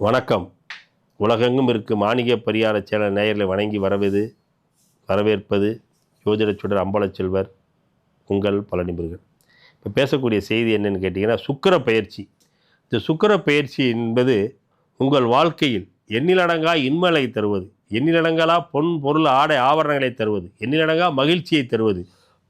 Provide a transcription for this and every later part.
வணக்கம். உலகெங்கும் இருக்கும் மாணிக பரியார சேனல் நேயர்களை வணங்கி வரவது வரவேற்பது ஜோதிட சுடர் அம்பலச்செல்வர் உங்கள் பழனிமுருகன் இப்போ பேசக்கூடிய செய்தி என்னென்னு கேட்டிங்கன்னா சுக்கிர பயிற்சி. இந்த சுக்கிர பயிற்சி என்பது உங்கள் வாழ்க்கையில் எண்ணிலடங்கா இன்மலை தருவது எண்ணிலடங்கா பொன் பொருள் ஆடை ஆபரணங்களை தருவது எண்ணிலடங்கா மகிழ்ச்சியை தருவது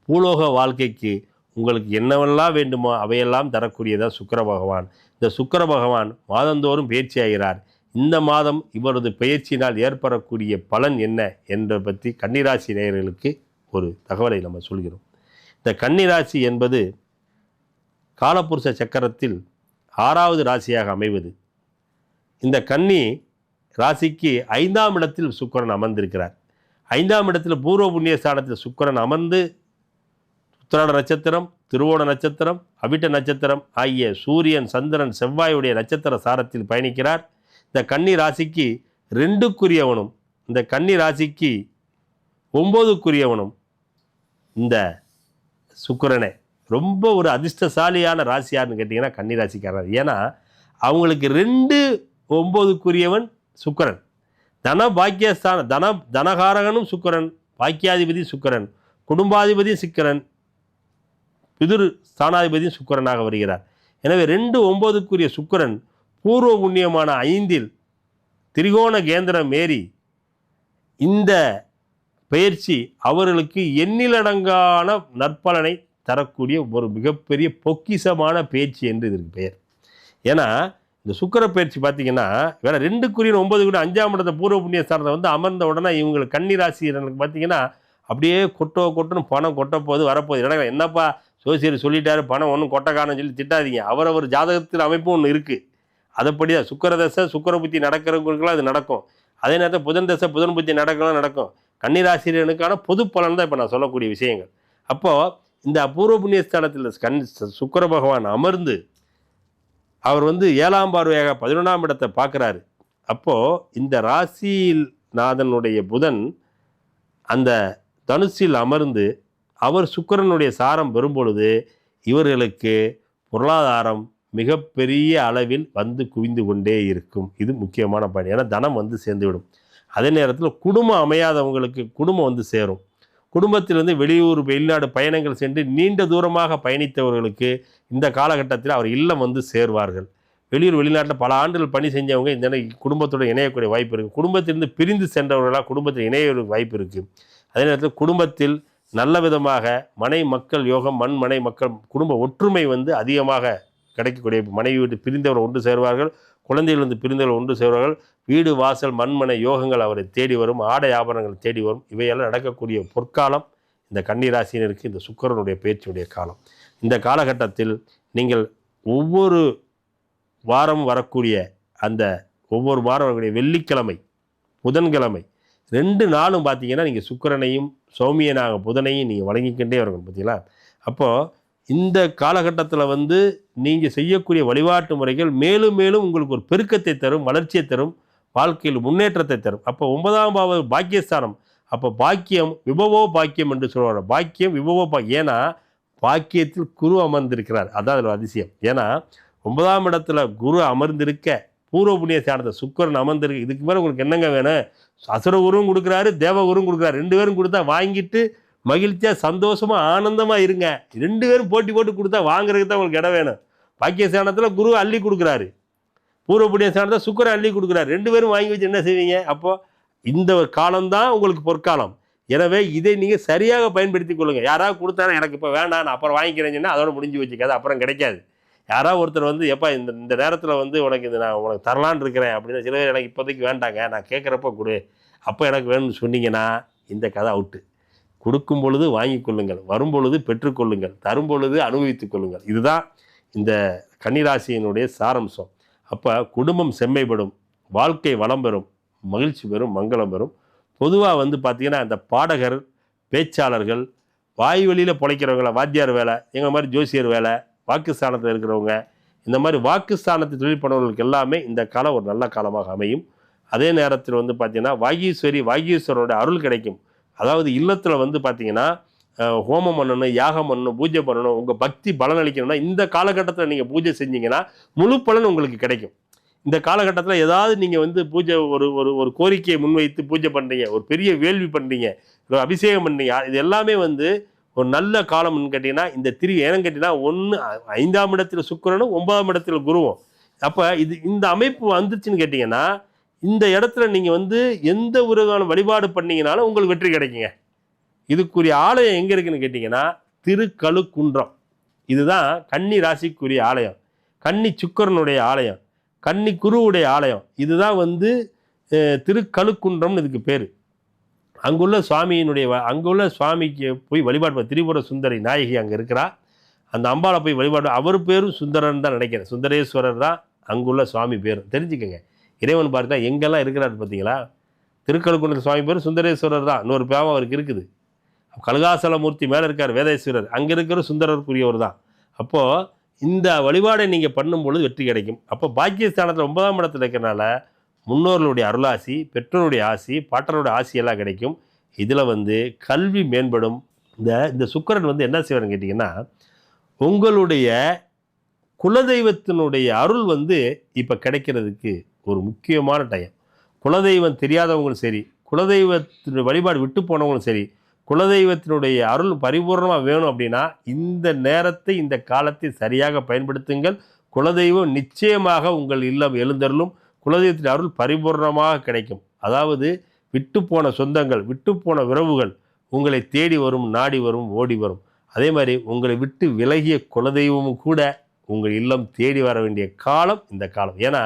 பூலோக வாழ்க்கைக்கு உங்களுக்கு என்னவெல்லாம் வேண்டுமோ அவையெல்லாம் தரக்கூடியதான் சுக்கிர பகவான். இந்த சுக்கர பகவான் மாதந்தோறும் பயிற்சி ஆகிறார். இந்த மாதம் இவரது பயிற்சியினால் ஏற்படக்கூடிய பலன் என்ன என்ற பற்றி கன்னிராசி நேயர்களுக்கு ஒரு தகவலை நம்ம சொல்கிறோம். இந்த கன்னிராசி என்பது காலபுருஷ சக்கரத்தில் ஆறாவது ராசியாக அமைவது. இந்த கன்னி ராசிக்கு ஐந்தாம் இடத்தில் சுக்கரன் அமர்ந்திருக்கிறார். ஐந்தாம் இடத்தில் பூர்வ புண்ணிய ஸ்தானத்தில் சுக்கிரன் அமர்ந்து உத்திராட நட்சத்திரம் திருவோண நட்சத்திரம் அவிட்ட நட்சத்திரம் ஆகிய சூரியன் சந்திரன் செவ்வாயுடைய நட்சத்திர சாரத்தில் பயணிக்கிறார். இந்த கன்னி ராசிக்கு ரெண்டுக்குரியவனும் இந்த கன்னி ராசிக்கு ஒம்போதுக்குரியவனும் இந்த சுக்கரனே. ரொம்ப ஒரு அதிர்ஷ்டசாலியான ராசி யாருன்னு கேட்டிங்கன்னா கன்னி ராசிக்காரர். ஏன்னா அவங்களுக்கு ரெண்டு ஒம்போதுக்குரியவன் சுக்கரன். தன பாக்கியஸ்தான தன தனகாரகனும் சுக்கரன் பாக்கியாதிபதி சுக்கரன் குடும்பாதிபதி சுக்கிரன் பிதுர் ஸ்தானாதிபதியும் சுக்கரனாக வருகிறார். எனவே ரெண்டு ஒன்பதுக்குரிய சுக்கரன் பூர்வ புண்ணியமான ஐந்தில் திரிகோண கேந்திரம் ஏறி இந்த பயிற்சி அவர்களுக்கு எண்ணிலடங்கான நற்பலனை தரக்கூடிய ஒரு மிகப்பெரிய பொக்கிஷமான பயிற்சி என்று இதற்கு பெயர். ஏன்னா இந்த சுக்கிர பயிற்சி பார்த்தீங்கன்னா வேற ரெண்டுக்குரிய ஒன்பது கூட அஞ்சாம் இடத்த பூர்வ புண்ணிய ஸ்தானத்தை வந்து அமர்ந்த உடனே இவங்களுக்கு கன்னிராசினருக்கு பார்த்தீங்கன்னா அப்படியே கொட்டோ கொட்டுன்னு பணம் கொட்ட போது வரப்போகுது எனக்கு என்னப்பா ஜோசியர் சொல்லிட்டாரு பணம் ஒன்றும் கொட்டக்கானு சொல்லி திட்டாதீங்க. அவரவர் ஜாதகத்தில் அமைப்பு ஒன்று இருக்குது அதைப்படி தான் சுக்கரதசை சுக்கர புத்தி நடக்கிறவங்களுக்குலாம் அது நடக்கும். அதே நேரத்தில் புதன் தசை புதன் புத்தி நடக்கலாம் நடக்கும். கன்னிராசிரியனுக்கான பொது பலன் தான் இப்போ நான் சொல்லக்கூடிய விஷயங்கள். அப்போது இந்த அபூர்வ புண்ணிய ஸ்தானத்தில் கண் சுக்கர பகவான் அமர்ந்து அவர் வந்து ஏழாம் பார்வையாக பதினொன்றாம் இடத்தை பார்க்குறாரு. அப்போது இந்த ராசியில் நாதனுடைய புதன் அந்த தனுசில் அமர்ந்து அவர் சுக்கிரனுடைய சாரம் பெறும்பொழுது இவர்களுக்கு பொருளாதாரம் மிகப்பெரிய அளவில் வந்து குவிந்து கொண்டே இருக்கும். இது முக்கியமான பயணம் ஏன்னா தனம் வந்து சேர்ந்துவிடும். அதே நேரத்தில் குடும்பம் அமையாதவங்களுக்கு குடும்பம் வந்து சேரும். குடும்பத்திலிருந்து வெளியூர் வெளிநாடு பயணங்கள் சென்று நீண்ட தூரமாக பயணித்தவர்களுக்கு இந்த காலகட்டத்தில் அவர் இல்லம் வந்து சேர்வார்கள். வெளியூர் வெளிநாட்டில் பல ஆண்டுகள் பணி செஞ்சவங்க இந்த நே- குடும்பத்தோட இணையக்கூடிய வாய்ப்பு இருக்குது குடும்பத்திலிருந்து பிரிந்து சென்றவர்களாக குடும்பத்தில் இணைய வாய்ப்பு இருக்குது அதே நேரத்தில் குடும்பத்தில் நல்ல விதமாக மனை மக்கள் யோகம் மண் மனை மக்கள் குடும்ப ஒற்றுமை வந்து அதிகமாக கிடைக்கக்கூடிய மனைவி விட்டு பிரிந்தவர் ஒன்று சேர்வார்கள் குழந்தைகள் வந்து பிரிந்தவர் ஒன்று சேர்வார்கள். வீடு வாசல் மண்மனை யோகங்கள் அவரை தேடி வரும் ஆடை ஆபரணங்கள் தேடி வரும். இவையெல்லாம் நடக்கக்கூடிய பொற்காலம் இந்த கன்னிராசினருக்கு இந்த சுக்கரனுடைய பயிற்சியுடைய காலம். இந்த காலகட்டத்தில் நீங்கள் ஒவ்வொரு வாரம் வரக்கூடிய அந்த ஒவ்வொரு வாரம் வரக்கூடிய வெள்ளிக்கிழமை புதன்கிழமை ரெண்டு நாளும் பார்த்தீங்கன்னா நீங்கள் சுக்கரனையும் சௌமியனாக புதனையும் நீங்கள் வழங்கிக்கிட்டே வரணும் பார்த்தீங்களா? அப்போது இந்த காலகட்டத்தில் வந்து நீங்கள் செய்யக்கூடிய வழிபாட்டு முறைகள் மேலும் மேலும் உங்களுக்கு ஒரு பெருக்கத்தை தரும் வளர்ச்சியை தரும் வாழ்க்கையில் முன்னேற்றத்தை தரும். அப்போ ஒன்பதாம் பாவ பாக்கியஸ்தானம். அப்போ பாக்கியம் விபவோ பாக்கியம் என்று சொல்லுவாங்க பாக்கியம் விபவோ பா ஏன்னா பாக்கியத்தில் குரு அமர்ந்திருக்கிறார். அதான் அதில் அதிசயம். ஏன்னா ஒன்பதாம் இடத்துல குரு அமர்ந்திருக்க பூர்வ புண்ணிய ஸ்தானத்தை சுக்கிரன் அமர்ந்திருக்கு இதுக்கு மேலே உங்களுக்கு என்னங்க வேணும்? அசுர குருவும் கொடுக்குறாரு தேவ குருவும் கொடுக்குறாரு. ரெண்டு பேரும் கொடுத்தா வாங்கிட்டு மகிழ்ச்சியாக சந்தோஷமாக ஆனந்தமாக இருங்க. ரெண்டு பேரும் போட்டி போட்டு கொடுத்தா வாங்குறதுக்கு தான் உங்களுக்கு இடம் வேணும். பாக்கிய சேனத்தில் குரு அள்ளி கொடுக்குறாரு. பூர்வபுண்ணிய புண்ணிய ஸ்தானத்தை அள்ளி கொடுக்குறாரு. ரெண்டு பேரும் வாங்கி வச்சு என்ன செய்வீங்க? அப்போது இந்த ஒரு காலம்தான் உங்களுக்கு பொற்காலம். எனவே இதை நீங்கள் சரியாக பயன்படுத்தி கொள்ளுங்கள் யாராவது கொடுத்தாலும் எனக்கு இப்போ வேண்டாம் நான் அப்புறம் வாங்கிக்கிறேன்னு சொன்னால் அதோட முடிஞ்சு வச்சுக்காது அப்புறம் கிடைக்காது. யாராவது ஒருத்தர் வந்து எப்பா இந்த இந்த நேரத்தில் வந்து உனக்கு இது நான் உனக்கு தரலான்னு இருக்கிறேன் அப்படின்னு சில பேர் எனக்கு இப்போதைக்கு வேண்டாங்க நான் கேட்குறப்ப கொடு. அப்போ எனக்கு வேணும்னு சொன்னீங்கன்னா இந்த கதை அவுட்டு. கொடுக்கும் பொழுது வாங்கி கொள்ளுங்கள். வரும் பொழுது பெற்றுக்கொள்ளுங்கள் தரும் பொழுது அனுபவித்துக் கொள்ளுங்கள். இதுதான் இந்த கன்னிராசியினுடைய சாரம்சம். அப்போ குடும்பம் செம்மைப்படும் வாழ்க்கை வளம் பெறும் மகிழ்ச்சி பெறும் மங்களம் பெறும். பொதுவாக வந்து பார்த்திங்கன்னா இந்த பாடகர் பேச்சாளர்கள் வாய் வழியில் பிழைக்கிறவங்கள வாத்தியார் வேலை எங்கள் மாதிரி ஜோசியர் வேலை வாக்குஸ்தானத்தில் இருக்கிறவங்க இந்த மாதிரி வாக்குஸ்தானத்தை தொழில் பண்ணவர்களுக்கு எல்லாமே இந்த காலம் ஒரு நல்ல காலமாக அமையும். அதே நேரத்தில் வந்து பார்த்திங்கன்னா வாகீஸ்வரி வாகீஸ்வரோட அருள் கிடைக்கும். அதாவது இல்லத்தில் வந்து பார்த்திங்கன்னா ஹோமம் பண்ணணும் யாகம் பண்ணணும் பூஜை பண்ணணும் உங்கள் பக்தி பலன் அளிக்கணும்னா இந்த காலகட்டத்தில் நீங்கள் பூஜை செஞ்சீங்கன்னா முழு பலன் உங்களுக்கு கிடைக்கும். இந்த காலகட்டத்தில் ஏதாவது நீங்கள் வந்து பூஜை ஒரு ஒரு ஒரு கோரிக்கையை முன்வைத்து பூஜை பண்ணுறீங்க ஒரு பெரிய வேள்வி பண்ணுறீங்க ஒரு அபிஷேகம் பண்ணுறீங்க இது எல்லாமே வந்து ஒரு நல்ல காலம்னு கேட்டிங்கன்னா இந்த திரு ஏன்னு கேட்டிங்கன்னா ஒன்று ஐந்தாம் இடத்துல சுக்கிரனும் ஒன்பதாம் இடத்துல குருவும். அப்போ இது இந்த அமைப்பு வந்துச்சுன்னு கேட்டிங்கன்னா இந்த இடத்துல நீங்கள் வந்து எந்த உருவான வழிபாடு பண்ணிங்கனாலும் உங்களுக்கு வெற்றி கிடைக்குங்க. இதுக்குரிய ஆலயம் எங்கே இருக்குன்னு கேட்டிங்கன்னா திருக்கழுக்குன்றம். இதுதான் கன்னி ராசிக்குரிய ஆலயம். கன்னி சுக்கரனுடைய ஆலயம். கன்னி குருவுடைய ஆலயம். இதுதான் வந்து திருக்கழுக்குன்றம்னு இதுக்கு பேர். அங்குள்ள சுவாமியினுடைய அங்குள்ள சுவாமிக்கு போய் வழிபாடு திரிபுர சுந்தரி நாயகி அங்கே இருக்கிறா. அந்த அம்பாளை போய் வழிபாடு அவர் பேரும் சுந்தரன் தான் நினைக்கிறேன். சுந்தரேஸ்வரர் தான் அங்குள்ள சுவாமி பேர். தெரிஞ்சுக்கோங்க. இறைவன் பார்த்தா எங்கெல்லாம் இருக்கிறாரு பார்த்தீங்களா திருக்கழுக்குன்ற சுவாமி பேர் சுந்தரேஸ்வரர் தான். இன்னொரு பேவம் அவருக்கு இருக்குது. கலகாசலமூர்த்தி மேலே இருக்கார் வேதேஸ்வரர். அங்கே இருக்கிற சுந்தரருக்குரியவர் தான். அப்போது இந்த வழிபாடை நீங்கள் பண்ணும் பொழுது வெற்றி கிடைக்கும். அப்போ பாக்கியஸ்தானத்தில் ஒன்பதாம் இடத்துல இருக்கிறனால முன்னோர்களுடைய அருளாசி பெற்றோருடைய ஆசி பாட்டருடைய ஆசி எல்லாம் கிடைக்கும். இதில் வந்து கல்வி மேம்படும். இந்த இந்த சுக்கிரன் வந்து என்ன செய்வார்னு கேட்டிங்கன்னா உங்களுடைய குலதெய்வத்தினுடைய அருள் வந்து இப்போ கிடைக்கிறதுக்கு ஒரு முக்கியமான டைம் குலதெய்வம் தெரியாதவங்களும் சரி குலதெய்வத்தினுடைய வழிபாடு விட்டு போனவங்களும் சரி குலதெய்வத்தினுடைய அருள் பரிபூர்ணமாக வேணும் அப்படின்னா இந்த நேரத்தை இந்த காலத்தை சரியாக பயன்படுத்துங்கள். குலதெய்வம் நிச்சயமாக உங்கள் இல்லம் எழுந்தருளும். குலதெய்வத்தின் அருள் பரிபூர்ணமாக கிடைக்கும். அதாவது விட்டு போன சொந்தங்கள் விட்டு போன உறவுகள் உங்களை தேடி வரும் நாடி வரும் ஓடி வரும். அதே மாதிரி உங்களை விட்டு விலகிய குலதெய்வமும் கூட உங்கள் இல்லம் தேடி வர வேண்டிய காலம் இந்த காலம். ஏன்னா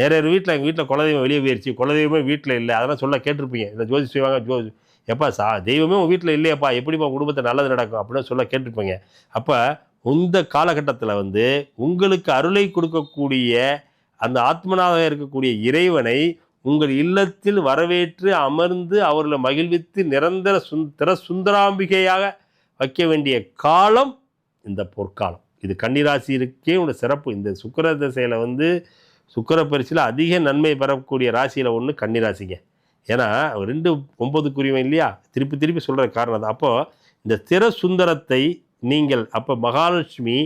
நிறைய வீட்டில் எங்கள் வீட்டில் குலதெய்வம் வெளியே போயிடுச்சு குலதெய்வமே வீட்டில் இல்லை. அதெல்லாம் சொல்ல கேட்டிருப்பீங்க. இந்த ஜோதி செய்வாங்க ஜோ எப்பா சா தெய்வமே உங்கள் வீட்டில் இல்லையாப்பா. எப்படிப்பா குடும்பத்தை நல்லது நடக்கும் அப்படின்னு சொல்ல கேட்டிருப்பீங்க. அப்போ இந்த காலகட்டத்தில் வந்து உங்களுக்கு அருளை கொடுக்கக்கூடிய அந்த ஆத்மனாக இருக்கக்கூடிய இறைவனை உங்கள் இல்லத்தில் வரவேற்று அமர்ந்து அவர்களை மகிழ்வித்து நிரந்தர சுந்தர சுந்தராம்பிகையாக வைக்க வேண்டிய காலம் இந்த பொற்காலம். இது கன்னிராசி இருக்கே உள்ள சிறப்பு. இந்த சுக்கர திசையில் வந்து சுக்கிர பரிசில் அதிக நன்மை பெறக்கூடிய ராசியில் ஒன்று கன்னிராசிங்க. ஏன்னா ரெண்டு ஒன்பதுக்குரியவன் இல்லையா? திருப்பி திருப்பி சொல்கிற காரணம் தான் அப்போது இந்த திற சுந்தரத்தை நீங்கள் அப்போ மகாலட்சுமி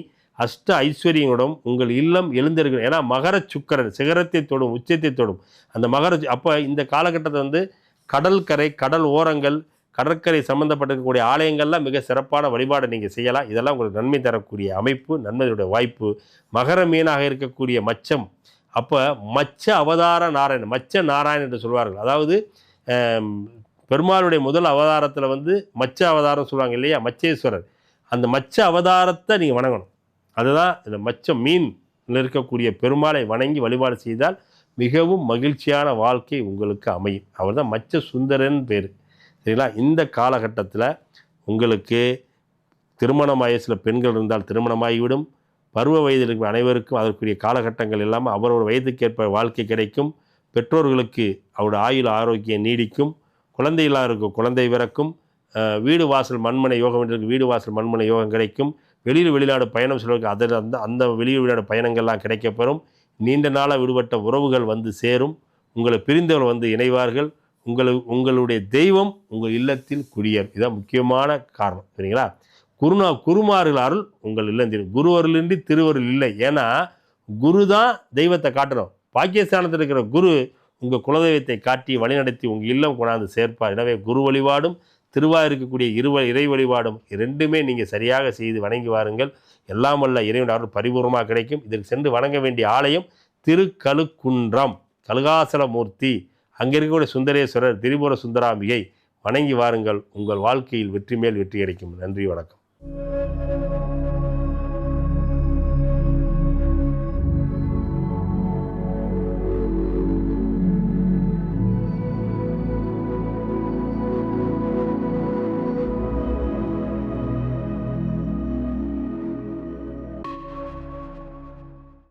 அஷ்ட ஐஸ்வர்யங்களுடன் உங்கள் இல்லம் எழுந்திருக்கணும் ஏன்னா மகர சுக்கரன் சிகரத்தை தொடும் உச்சத்தை தொடும். அந்த மகர அப்போ இந்த காலகட்டத்தை வந்து கடற்கரை கடல் ஓரங்கள் கடற்கரை சம்மந்தப்பட்டிருக்கக்கூடிய ஆலயங்கள்லாம் மிக சிறப்பான வழிபாடை நீங்கள் செய்யலாம். இதெல்லாம் உங்களுக்கு நன்மை தரக்கூடிய அமைப்பு நன்மையுடைய வாய்ப்பு. மகர மீனாக இருக்கக்கூடிய மச்சம். அப்போ மச்ச அவதார நாராயணன் மச்ச நாராயணன் என்று சொல்வார்கள். அதாவது பெருமாளுடைய முதல் அவதாரத்தில் வந்து மச்ச அவதாரம் சொல்லுவாங்க இல்லையா? மச்சேஸ்வரர். அந்த மச்ச அவதாரத்தை நீங்கள் வணங்கணும். அதுதான் இந்த மச்ச மீன் இருக்கக்கூடிய பெருமாளை வணங்கி வழிபாடு செய்தால் மிகவும் மகிழ்ச்சியான வாழ்க்கை உங்களுக்கு அமையும். அவர் தான் மச்ச சுந்தரன் பேர். சரிங்களா? இந்த காலகட்டத்தில் உங்களுக்கு திருமணம் வயசில் பெண்கள் இருந்தால் திருமணமாகிவிடும். பருவ வயதில் இருக்கும் அனைவருக்கும் அதற்குரிய காலகட்டங்கள் இல்லாமல் அவரோட வயதுக்கேற்ப வாழ்க்கை கிடைக்கும். பெற்றோர்களுக்கு அவருடைய ஆயுள் ஆரோக்கியம் நீடிக்கும். குழந்தை இருக்கும் குழந்தை பிறக்கும். வீடு வாசல் மண்மனை யோகம் என்று வீடு வாசல் மண்மனை யோகம் கிடைக்கும். வெளியில் வெளிநாடு பயணம் செல்வதற்கு அதில் அந்த அந்த வெளியில் வெளிநாடு பயணங்கள்லாம் கிடைக்கப்பெறும். நீண்ட நாளாக விடுபட்ட உறவுகள் வந்து சேரும். உங்களை பிரிந்தவர் வந்து இணைவார்கள். உங்களை உங்களுடைய தெய்வம் உங்கள் இல்லத்தில் குடியேறும். இதுதான் முக்கியமான காரணம். சரிங்களா? குருநா குருமார்கள் அருள் உங்கள் இல்லம் குரு அருளின்றி திருவருள் இல்லை. ஏன்னா குரு தான் தெய்வத்தை காட்டணும். பாக்கியஸ்தானத்தில் இருக்கிற குரு உங்கள் குலதெய்வத்தை காட்டி வழிநடத்தி உங்கள் இல்லம் கொண்டாந்து சேர்ப்பார். எனவே குரு வழிபாடும் திருவாய் இருக்கக்கூடிய இருவ இறை வழிபாடும் ரெண்டுமே நீங்கள் சரியாக செய்து வணங்கி வாருங்கள். எல்லாம் வல்ல இறைவன் அருள் பரிபூர்ணமாக கிடைக்கும். இதற்கு சென்று வணங்க வேண்டிய ஆலயம் திருக்கழுக்குன்றம் கழுகாசலமூர்த்தி. அங்கே இருக்கக்கூடிய சுந்தரேஸ்வரர் திரிபுர சுந்தராம்பிகை வணங்கி வாருங்கள். உங்கள் வாழ்க்கையில் வெற்றி மேல் வெற்றி கிடைக்கும் நன்றி வணக்கம்.